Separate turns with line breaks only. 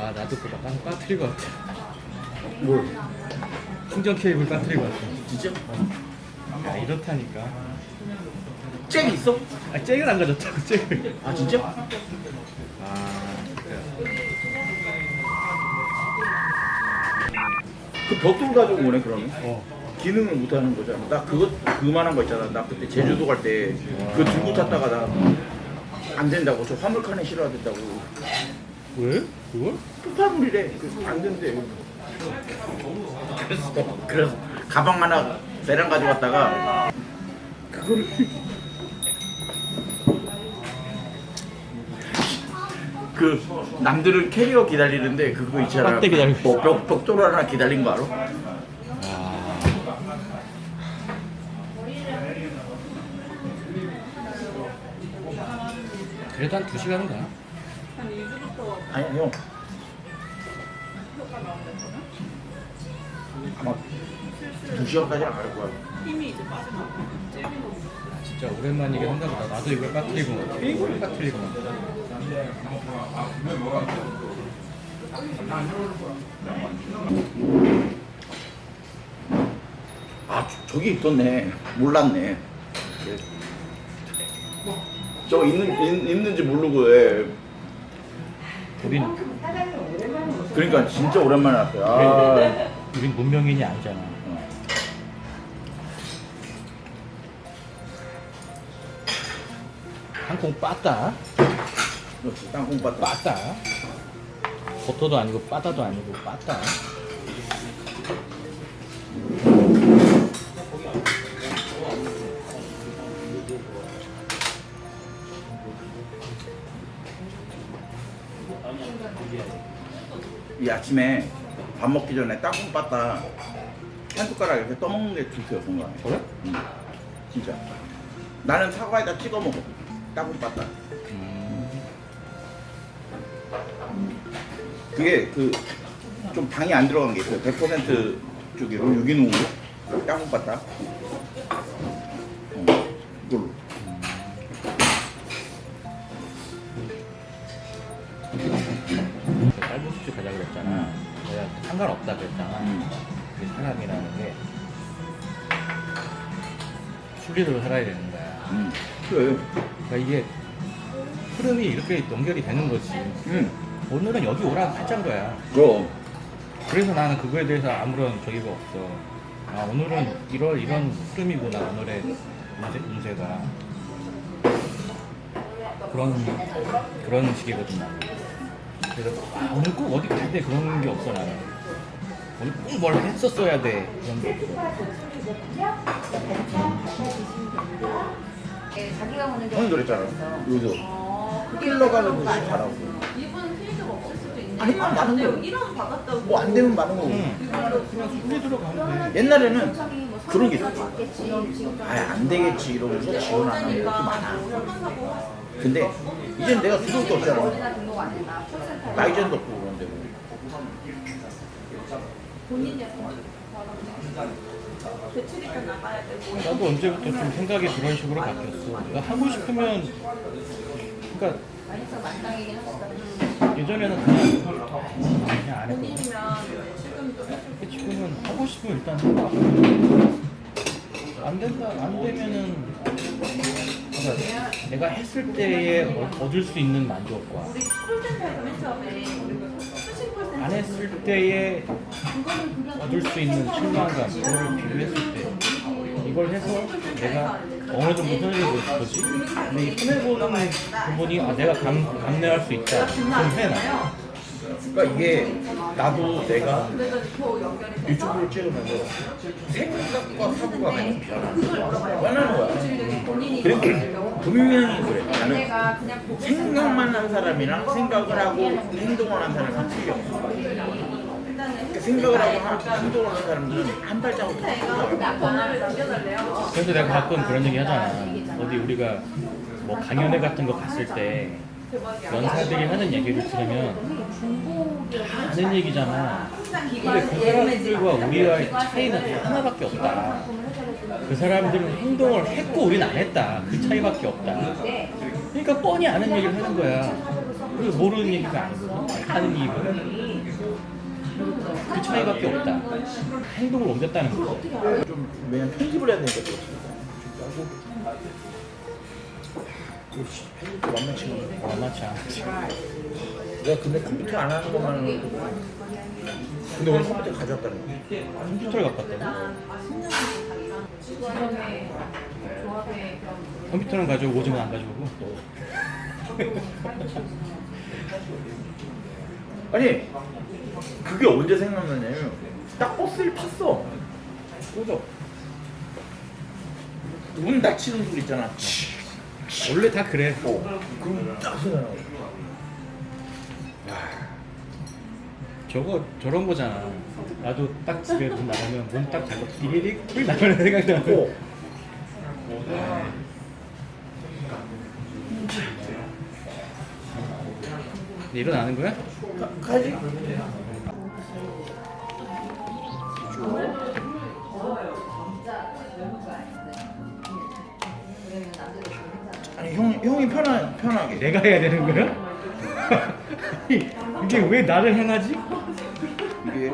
아 나도 그거 빠- 빠뜨릴 것 같아
뭘?
충전 케이블 빠뜨릴 것 같아
진짜?
야 이렇다니까
잭 있어?
아 잭을 안 가졌다고 잭을
아 진짜?
아 그래.
그 벽돌 가지고 오네 그러면?
어
기능을 못 하는 거잖아. 나 그거 그만한 거 있잖아. 나 그때 제주도 갈 때 그거 들고 탔다가 나 안 된다고 저 화물칸에 실어야 된다고.
왜? 그걸?
폭발물이래. 그, 안 된대. 그래서 그래서 가방 하나 배랑 가져갔다가 그거를 그 남들은 캐리어 기다리는데 그거 있잖아.
빡대 기다리고
뭐, 벽, 벽돌 하나 기다린 거 알아?
아 그래도 한 2시간은
가한 2주부터
아니 형. 아마 두 시간까지 안 갈 거야.
힘이 이제 거
진짜 오랜만이긴 한가 보다 나도 이걸 빠뜨리고 이걸 빠뜨리고
아 저- 저기 있었네. 몰랐네. 저 있는 있, 있는지 모르고 왜.
우린
그러니까 진짜 오랜만에 왔어요. 아,
우린 문명인이 아니잖아. 한콩 빠따?
역시 땅콩바타.
빠따? 버터도 아니고 빠따도 아니고 빠따
이 아침에 밥 먹기 전에 땅콩바타 한 숟가락 이렇게 떠먹는 게 좋대요 건강에.
그래?
응. 진짜. 나는 사과에다 찍어 먹어. 땅콩바타.
음,
그게 그 좀 당이 안 들어간 게 있어요. 100% 쪽으로 유기농으로 땅콩바타.
쌀국수 가자 그랬잖아 내가 상관없다 그랬잖아
음.
그 사람이라는 게 순리대로 살아야 되는 거야
음. 그래.
그러니까 이게 흐름이 이렇게 연결이 되는 거지
음.
오늘은 여기 오라고 하자는 거야
그럼.
그래서 나는 그거에 대해서 아무런 저기가 없어. 아 오늘은 이런 이런 흐름이구나 오늘의 운세, 운세가 그런 그런 식이거든 나는. 그래서 아, 오늘 꼭 어디 가야 돼 그런 게 없어 나는. 오늘 꼭 뭘 했었어야 돼 그런 게 없어.
네, 자기가 게
형이 그랬잖아. 여기서
어, 거.
이분은 없을 수도 있네
아니,
근데
뭐-
1원 받았다고
뭐 안 되면 많은 거고.
응. 그냥 순리 들어가면 돼.
옛날에는
뭐
그런 게
선물도
있었어.
받겠지. 지금
아안 되겠지 이러면서 지원 안 하는 것도 많아. 근데 이젠 내가 들을 게 없잖아. 나이젠도 없고 그런데 뭐.
본인이 대출이니까 나가야 되고
나도 언제부터 좀 생각이 그런 식으로 바뀌었어. 나 하고 싶으면 그러니까
하시다.
예전에는 그냥 그냥 안 했거든.
본인이면
근데 지금은 하고 싶으면 일단 해봐. 안 된다, 안 되면은 그러니까 내가 했을 때에 어- 얻을 수 있는 만족과
우리 콜센터에서 맨 처음에 수신 콜센터
안 했을 때에 얻을 수 있는 실망감 그거를 비교했을 때 이걸 해서 내가 어느 정도 손해를 볼 거지? 근데 이 손해보는 부분이 아 내가 감, 감내할 수 있다 그럼 해놔
그러니까 이게 나도 내가 유튜브를 찍으면서 생각과 사고가 많이 변하는 거야.
본인이
그리고 분명히 그래. 나는 생각만 한 사람이랑 생각을 하고 행동을 한 사람은 틀려. 그러니까 생각을 하고 하- 행동을 하는 사람들은 한 발자국
그래서 내가 가끔 그런 얘기 하잖아 어디 우리가 뭐 강연회 같은 거 갔을 때 연사들이 하는 얘기를 들으면 다 아는 얘기잖아. 근데 그 사람들과 우리와의 차이는 하나밖에 없다. 그 사람들은 행동을 했고 우리는 안 했다. 그 차이밖에 없다. 그러니까 뻔히 아는 얘기를 하는 거야. 그리고 모르는 얘기가 아니거든. 하는 이유는 그 차이밖에 없다. 행동을 옮겼다는 거.
좀 편집을 해야 되니까 그렇습니다. 편집도 만만치 않네.
만만치 않지.
내가 근데 컴퓨터 안 하는 것만은 근데 오늘 컴퓨터 가져왔다는 거야.
컴퓨터를 갖고 왔다고? 컴퓨터는 가져오고 오줌은 안 가져오고.
아니 그게 언제 생각나냐면 딱 버스를 탔어. 꽂아. 문 닫히는 소리 있잖아.
원래 다 그래.
어, 그럼 딱 생각나.
저거 저런 거잖아. 나도 딱 집에 문 나가면 문 딱 닫고 디리릭 꿀 나가는 생각나.
어.
일어나는 거야?
가, 가지. 형 형이 편한 편하게.
내가 해야 되는 거야? 이게 왜 나를 행하지?
이게